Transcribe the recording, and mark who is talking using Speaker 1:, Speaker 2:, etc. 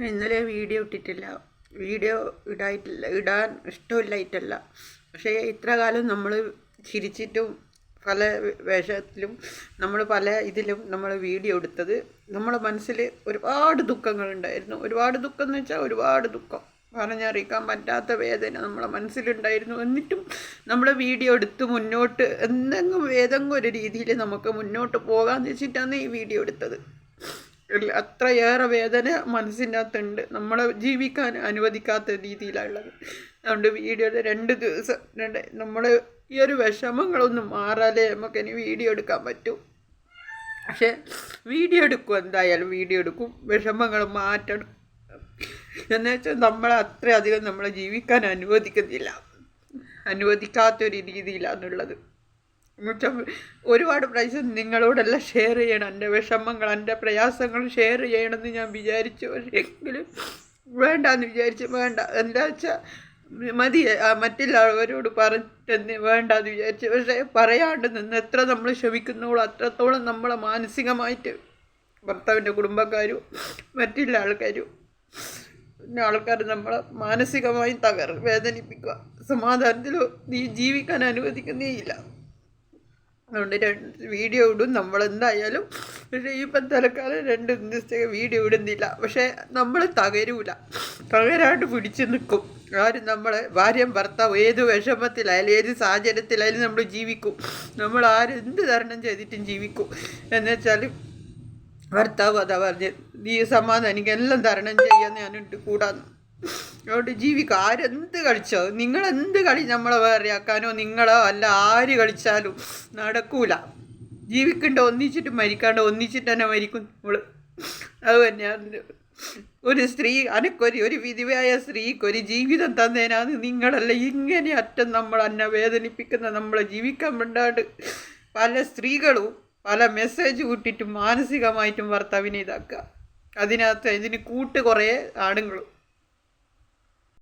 Speaker 1: ഞാൻ ഇന്നലെ വീഡിയോ ഇട്ടിട്ടില്ല. വീഡിയോ ഇടായിട്ടില്ല. ഇടാൻ ഇഷ്ടമില്ലായിട്ടല്ല. പക്ഷേ ഇത്ര കാലം നമ്മൾ ചിരിച്ചിട്ടും പല വേഷത്തിലും നമ്മൾ പല ഇതിലും നമ്മൾ വീഡിയോ എടുത്തത് നമ്മുടെ മനസ്സിൽ ഒരുപാട് ദുഃഖങ്ങളുണ്ടായിരുന്നു. ഒരുപാട് ദുഃഖം എന്ന് വെച്ചാൽ ഒരുപാട് ദുഃഖം. പറഞ്ഞറിയിക്കാൻ പറ്റാത്ത വേദന നമ്മളെ മനസ്സിലുണ്ടായിരുന്നു. എന്നിട്ടും നമ്മൾ വീഡിയോ എടുത്ത് മുന്നോട്ട് എന്തെങ്കിലും ഏതെങ്കിലും ഒരു രീതിയിൽ നമുക്ക് മുന്നോട്ട് പോകാമെന്ന് വെച്ചിട്ടാണ് ഈ വീഡിയോ എടുത്തത്. അത്രയേറെ വേദന മനസ്സിന്റെ അകത്തുണ്ട് നമ്മളെ ജീവിക്കാൻ അനുവദിക്കാത്ത രീതിയിലുള്ളത് അതുകൊണ്ട് വീഡിയോയുടെ രണ്ട് ദിവസം രണ്ട് നമ്മൾ ഈ ഒരു വിഷമങ്ങളൊന്നും മാറാലേ നമുക്കിനി വീഡിയോ എടുക്കാൻ പറ്റൂ. പക്ഷേ വീഡിയോ എടുക്കും എന്തായാലും വീഡിയോ എടുക്കും. വിഷമങ്ങൾ മാറ്റണം. എന്നുവെച്ചാൽ നമ്മളെ അത്രയധികം നമ്മളെ ജീവിക്കാൻ അനുവദിക്കുന്നില്ല. അനുവദിക്കാത്തൊരു രീതിയിലാണുള്ളത് എന്നുവെച്ചാൽ ഒരുപാട് പ്രാവശ്യം നിങ്ങളോടെല്ലാം ഷെയർ ചെയ്യണം. എന്റെ വിഷമങ്ങൾ എന്റെ പ്രയാസങ്ങൾ ഷെയർ ചെയ്യണമെന്ന് ഞാൻ വിചാരിച്ചു. പക്ഷേങ്കിലും വേണ്ട എന്ന് വിചാരിച്ചു വേണ്ട. എന്താ വെച്ചാൽ മതി. മറ്റുള്ളവരോട് പറഞ്ഞെന്ന് വേണ്ട എന്ന് വിചാരിച്ചു. പക്ഷേ പറയാണ്ട് നിന്ന് എത്ര നമ്മൾ ക്ഷമിക്കുന്നുള്ളൂ അത്രത്തോളം നമ്മളെ മാനസികമായിട്ട് ഭർത്താവിന്റെ കുടുംബക്കാരും മറ്റുള്ള ആൾക്കാരും പിന്നെ ആൾക്കാർ നമ്മളെ മാനസികമായി തകർ വേദനിപ്പിക്കുക. സമാധാനത്തിൽ നീ ജീവിക്കാൻ അനുവദിക്കുന്നേ ഇല്ല അതുകൊണ്ട് രണ്ട് വീഡിയോ ഇടും. നമ്മൾ എന്തായാലും പക്ഷേ ഇപ്പം തലക്കാലം രണ്ട് ദിവസത്തേക്ക് വീഡിയോ ഇടുന്നില്ല. പക്ഷേ നമ്മൾ തകരൂല. തകരാണ്ട് പിടിച്ചു നിൽക്കും. ആരും നമ്മളെ ഭാര്യയും ഭർത്താവ് ഏത് വിഷമത്തിലായാലും ഏത് സാഹചര്യത്തിലായാലും നമ്മൾ ജീവിക്കും. നമ്മൾ ആരെന്ത് തരണം ചെയ്തിട്ടും ജീവിക്കും. എന്നുവെച്ചാൽ ഭർത്താവ് അതാ പറഞ്ഞ് നീ സമാധാനിക്കെല്ലാം തരണം ചെയ്യാൻ ഞാനുണ്ട് കൂടാന്ന്. അതുകൊണ്ട് ജീവിക്കുക. ആരെന്ത് കളിച്ചോ? നിങ്ങളെന്ത് കളി നമ്മളെ വേറെ ആക്കാനോ നിങ്ങളോ അല്ല ആര് കളിച്ചാലും നടക്കൂല. ജീവിക്കണ്ട ഒന്നിച്ചിട്ട് മരിക്കാണ്ട് ഒന്നിച്ചിട്ട് തന്നെ മരിക്കും നമ്മൾ. അത് തന്നെയാണ് ഒരു സ്ത്രീ അനക്കൊരു ഒരു വിധവയായ സ്ത്രീക്ക് ഒരു ജീവിതം തന്നേനാന്ന് നിങ്ങളല്ല. ഇങ്ങനെ അറ്റം നമ്മൾ എന്നെ വേദനിപ്പിക്കുന്ന നമ്മളെ ജീവിക്കാൻ വേണ്ടാണ്ട് പല സ്ത്രീകളും പല മെസ്സേജ് കൂട്ടിയിട്ടും മാനസികമായിട്ടും ഭർത്താവിനെ ഇതാക്കുക. അതിനകത്ത് ഇതിന് കൂട്ട് കുറേ ആണുങ്ങളും.